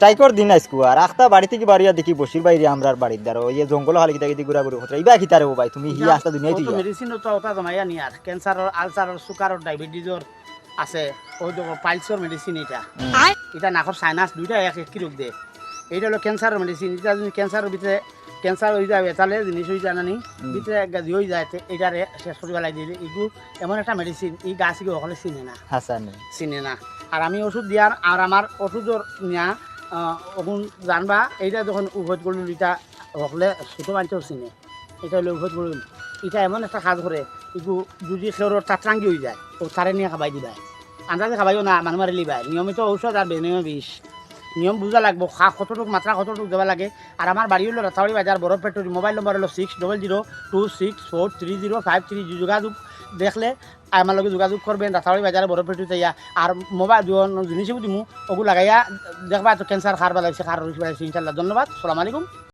স্ট্রাইকর দিন আইসকু আর আখতা বাড়ি থেকে বাড়িয়া দেখি বসির বাইরে আমরার বাড়ির দ্বারা। ওই জঙ্গল হালি কিতা কিতি ঘুরা ঘুরি হচ্ছে ইবা খিতারে ও ভাই? তুমি হি আস্তা দুনিয়ায় তুই মেডিসিন তো ওটা জমাইয়া নি আর। ক্যান্সারর আলসারর সুগারর ডায়াবেটিসর আছে। ওই দেখো পাইলসর মেডিসিন এটা। এটা নাকর সাইনাস দুইটা এক এক রোগ দে। এইটা হলো ক্যান্সারের মেডিসিন এটা যদি ক্যান্সারের ভিতরে ক্যান্সার হয়ে যাবে তাহলে জিনিস হয়ে যায় না নি? ভিতরে গাজি হয়ে যায় এটারে শেষ করে পেলাই দিলে এগু এমন একটা মেডিসিন এই গাছ কি ওখানে চিনে না। হাসান চিনে না। আর আমি ওষুধ দিয়ার আর আমার ওষুধর নিয়া ওগুন জানবা, এইটা যখন উভয় করল এটা হকলে ছোটো মানুষও চিনে। এটা হলে উভয় করল এটা এমন একটা কাজ করে ইগু যদি খেওর টাটরাঙ্গি হয়ে যায়, ও তারে নিয়ে খাবাই দিবাই। আন্দাজে খাবাইও না, মানুহ মারি লিবাই। নিয়মিত ঔষধ আর বেনিয়ম বিষ। নিয়ম বুঝা লাগবো, খা কতটুক মাত্রা কতটুক দেওয়া লাগে। আর আমার বাড়ি হলো রাতাবাড়ি বাজার বড় পেট্রোল মোবাইল নম্বর হলো six double zero two six four three zero five three যোগাযোগ দেখলে আমার লগে যোগাযোগ করবেন রাতাবাড়ি বাজারে বড় পেট্রোল যাইয়া আর মোবাইল জিনিসও দিমু ওগুলো লাগাইয়া দেখবা তো ক্যান্সার খার বেলাইছে খার রয়েছে ইনশাল্লাহ ধন্যবাদ সালাম আলাইকুম।